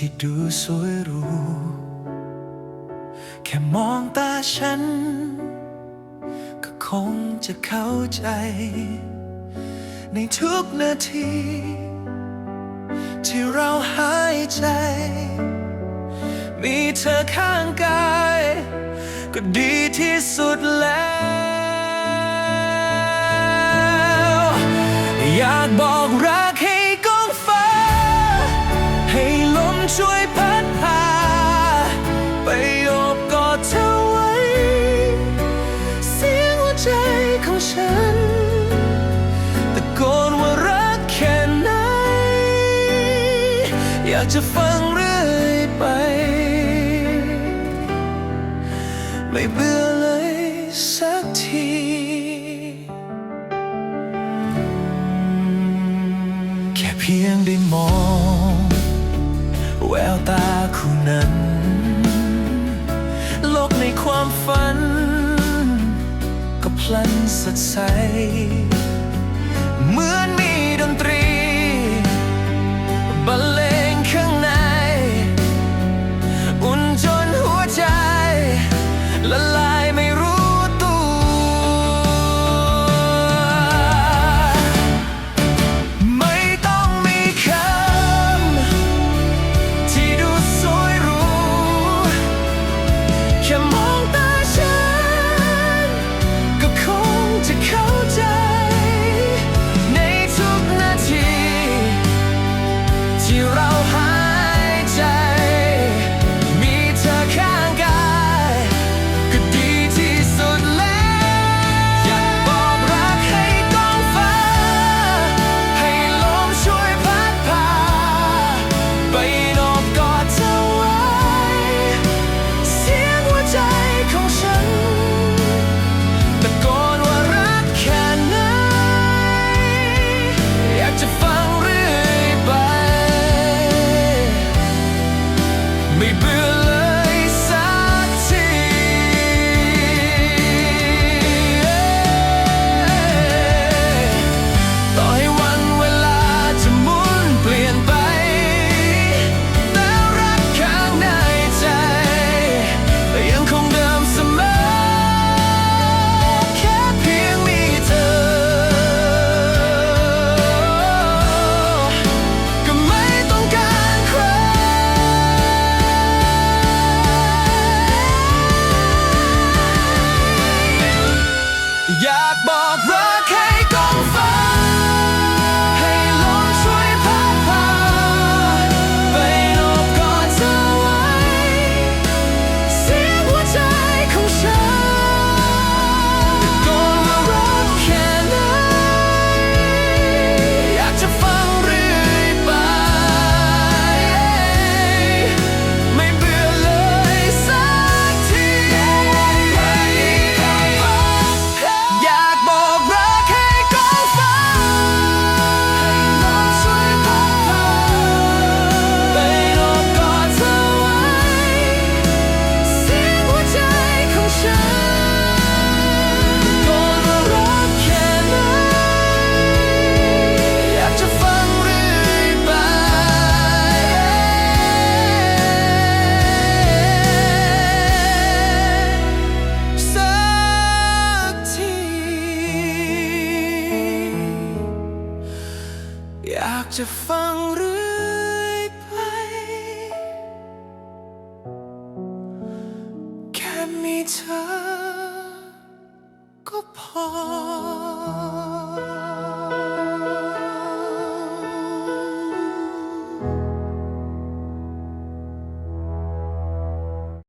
ที่ดูสวยหรูแค่มองตาฉัน ก็คงจะเข้าใจ ในทุกนาที ที่เราหายใจ มีเธอข้างกาย ก็ดีที่สุดแล้ว อยากบอกรัก ช่วยพัดพา ไปโอบกอดเธอไว้ เสียงหัวใจของฉันตะโกนว่ารักแค่ไหน อยากจะฟังเรื่อยไป ไม่เบื่อเลยสักทีแค่เพียงได้มอง ลันสดใส เหมือนมีดนตรีบรรเลงข้างใน อุ่นจนหัวใจ ละลายไม่รู้ตัว ไม่ต้องมีคำที่ดูสวยหรูแค่มอง อากจะฟังเรื่อยไป แค่มีเธอก็พอ